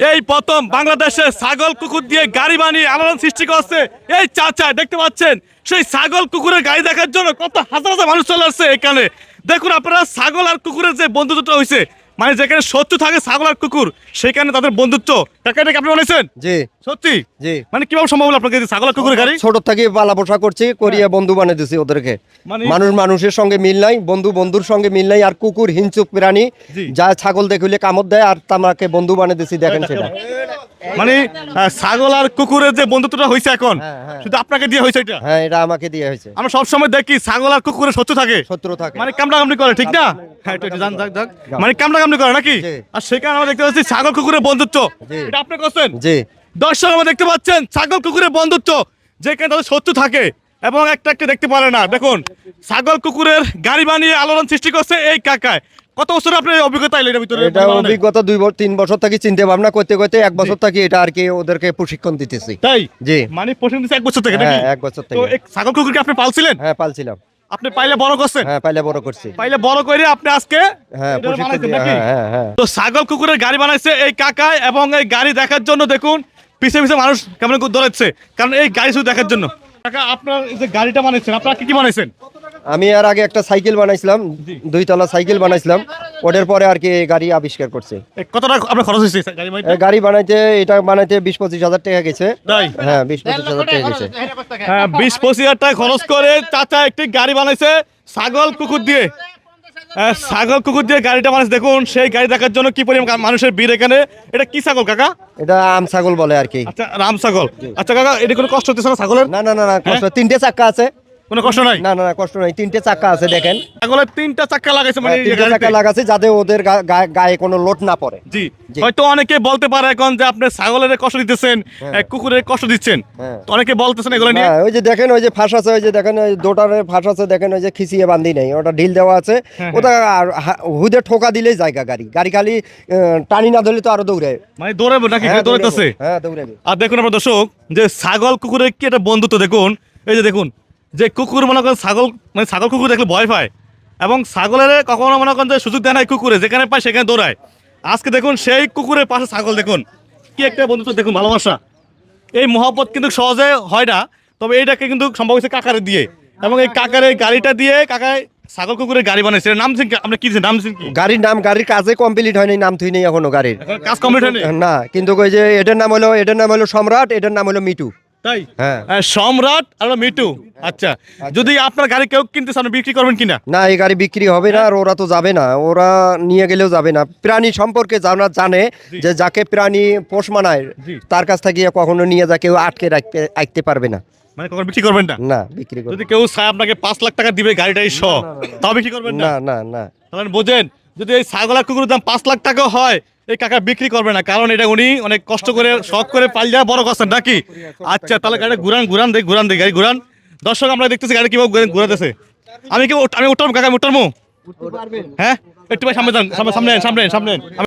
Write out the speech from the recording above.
এই প্রথম বাংলাদেশে ছাগল কুকুর দিয়ে গাড়ি বানিয়ে আলোড়ন সৃষ্টি করছে। এই চাচা, দেখতে পাচ্ছেন? সেই ছাগল কুকুরের গাড়ি দেখার জন্য কত হাজার হাজার মানুষ চলে আসছে এখানে। দেখুন আপনারা, ছাগল আর কুকুরের যে বন্ধুত্বটা হয়েছে মানে যেখানে শত্রু থাকে ছাগল আর কুকুর সেখানে তাদের বন্ধুত্ব। কাকা আপনি বলেছেন? জি। সত্যি? জি। মানে কীভাবে সম্ভব হলো আপনাকে যে ছাগল আর কুকুরের গাড়ি? ছোট থেকে পালা পোষা করছি করিয়ে বন্ধু বানিয়ে দিছি ওদেরকে। মানে- মানুষ মানুষের সঙ্গে মিল নাই বন্ধু বন্ধুর সঙ্গে মিল নাই আর কুকুর হিংসুক প্রাণী জি। যা ছাগল দেখলে কামড় দেয় আর তামাকে বন্ধু বানিয়ে দিছি দেখেন সেটা। মানে আহ, ছাগল আর কুকুরের যে বন্ধুত্বটা হয়েছে এখন হ্যাঁ, হ্যাঁ। শুধু আপনাকে দিয়ে হয়েছে এটা? হ্যাঁ এটা আমাকে দিয়ে হয়েছে আমরা সবসময় দেখি ছাগল আর কুকুরের শত্রু থাকে। শত্রু থাকে। মানে কামড়া কামড়ি করে ঠিক না? হ্যাঁ একটু যান, যাক, যাক। মানে কামড়া কামড়ি করে নাকি? আর সেখানে আমরা দেখতে পাচ্ছি ছাগল কুকুরের বন্ধুত্ব। এটা আপনি করছেন? জি। দর্শক আমরা দেখতে পাচ্ছেন ছাগল কুকুরের বন্ধুত্ব যেখানে তাদের শত্রু থাকে এবং একটা একটা দেখতে পারে না। দেখুন ছাগল কুকুরের গাড়ি বানিয়ে আলোড়ন সৃষ্টি করছে এই কাকায়। কত বছর আপনার অভিজ্ঞতা এলো এটার ভিতরে? এটা অভিজ্ঞতা দুই বছর তিন বছর থেকে চিন্তা ভাবনা করতে করতে এক বছর থেকে এটা আর কি ওদেরকে প্রশিক্ষণ দিতেছি। তাই? জি। মানে প্রথম দিচ্ছে এক বছর থেকে নাকি? হ্যাঁ এক বছর থেকে। ছাগল কুকুরকে আপনি পালছিলেন? হ্যাঁ পালছিলাম। আপনি পাইলে বড় করছেন। হ্যাঁ পাইলে বড় করছি। পাইলে বড় করে আপনি আজকে হ্যাঁ? হ্যাঁ হ্যাঁ তো ছাগল কুকুরের গাড়ি বানাইছে এই কাকা এবং এই গাড়ি দেখার জন্য দেখুন পিছে পিছে মানুষ কেমন দৌড়াচ্ছে। কারণ এই গাড়ি শুধু দেখার জন্য। কাকা আপনার যে গাড়িটা বানাইছেন আপনারা কি কি বানাইছেন? আমি আর আগে একটা সাইকেল বানাইছিলাম দুই তলা সাইকেল বানাইছিলাম। ওটার পরে আর কি এই গাড়ি আবিষ্কার করছে। কত টাকা আপনার খরচ হয়েছে গাড়ি বানাইতে গাড়ি বানাইতে এটা বানাইতে বিশ পঁচিশ হাজার টাকা গেছে। হ্যাঁ বিশ পঁচিশ হাজার টাকা গেছে। হ্যাঁ বিশ পঁচিশ হাজার টাকা খরচ করে চাচা একটি গাড়ি বানাইছে ছাগল কুকুর দিয়ে। হ্যাঁ, ছাগল কুকুর দিয়ে গাড়িটা বানাইছে। দেখুন সেই গাড়ি দেখার জন্য কি পরিমাণ মানুষের ভিড় এখানে। এটা কি ছাগল কাকা? এটা আম ছাগল বলে আর কি। আচ্ছা রাম ছাগল। আচ্ছা কাকা এটা কোনো কষ্ট হচ্ছে না ছাগলের? না না না না কষ্ট তিনটে চাক্কা আছে। কোনো কষ্ট নাই? না না না কষ্ট নাই। তিনটে চাক্কা আছে দেখেন। ছাগলের তিনটা চাক্কা লাগাইছে মানে হ্যাঁ, তিনটে। চাক্কা লাগাছে যাতে ওদের গায়ে কোনো লোট না পড়ে। জি। হয়তো অনেকে বলতে পারে এখন যে আপনি ছাগলের কষ্ট দিতেছেন কুকুরের কষ্ট দিচ্ছেন। হ্যাঁ। তো অনেকে বলতেছেন এগুলো নিয়ে। ওই যে দেখেন ওই যে ফাঁস আছে ওই যে দেখেন ওই দোটারে ফাঁস আছে দেখেন ওই যে খিচিয়ে বান্ধি নাই ওটা ঢিল দেওয়া আছে। হ্যাঁ, ওটা আর হুদে ঠোকা দিলেই জায়গা গাড়ি। গাড়ি খালি টানি না ধরলে তো আরও দৌড়ে। মানে দৌড়াবো নাকি? হ্যাঁ, দৌড়াইতেছে? হ্যাঁ দৌড়াবে আর দেখুন আপনার দর্শক যে ছাগল কুকুরের কি একটা বন্ধুত্ব দেখুন। এই যে দেখুন যে কুকুর মনে করেন ছাগল মানে ছাগল কুকুর দেখলে ভয় পায়। এবং ছাগলের কখনো মনে করেন যে সুযোগ দেয় না কুকুরে যেখানে পায় সেখানে দৌড়ায়। আজকে দেখুন সেই কুকুরের পাশে ছাগল দেখুন। কি একটা বন্ধুত্ব দেখুন ভালোবাসা। এই মহব্বত কিন্তু সহজে হয় না তবে এইটাকে কিন্তু সম্ভব হয়েছে কাকারে দিয়ে। এবং এই কাকার এই গাড়িটা দিয়ে কাকায় ছাগল কুকুরের গাড়ি বানাইছে নাম কি? আপনি কি? নাম দিয়েছেন গাড়ির নাম গাড়ির কাজে কমপ্লিট হয়নি নাম থুই নেই এখনও গাড়ির। কাজ কমপ্লিট হয়নি? না কিন্তু ওই যে এটার নাম হলো এটার নাম হলো সম্রাট এটার নাম হলো মিটু তাই? হ্যাঁ। হ্যাঁ, সম্রাট আর মিটু আচ্ছা যদি আপনার গাড়ি কেউ কিনতে চান বিক্রি করবেন কিনা? না এই গাড়ি বিক্রি হবে না আর ওরা তো যাবে না। ওরা নিয়ে গেলেও যাবে না। প্রাণী সম্পর্কে যারা জানে যে যাকে প্রাণী পোষ মানায় তার কাছ থেকে কখনো নিয়ে যা কেউ আটকে রাখতে আটতে পারবে না। মানে কখন বিক্রি করবেন না? না বিক্রি করবে যদি কেউ চায় আপনাকে পাঁচ লাখ টাকা দিবে গাড়িটাই শ তাও বিক্রি করবেন না? না না তাহলে বোঝেন যদি এই ছাগল আর কুকুরের দাম পাঁচ লাখ টাকা হয় এই কাকা বিক্রি করবে না। কারণ এটা উনি অনেক কষ্ট করে শখ করে পালিয়ে বড় করছেন নাকি? আচ্ছা তাহলে গাড়িটা ঘুরান ঘুরান দেখ ঘুরান দেখ গাড়ি ঘুরান। দর্শক আমরা দেখতেছি গাড়ি কীভাবে ঘুরে- ঘুরাতেছে। আমি কি আমি উঠলাম কাকা আমি উঠলাম হ্যাঁ? একটু ভাই সামনে যান সামনে সামনে সামনে।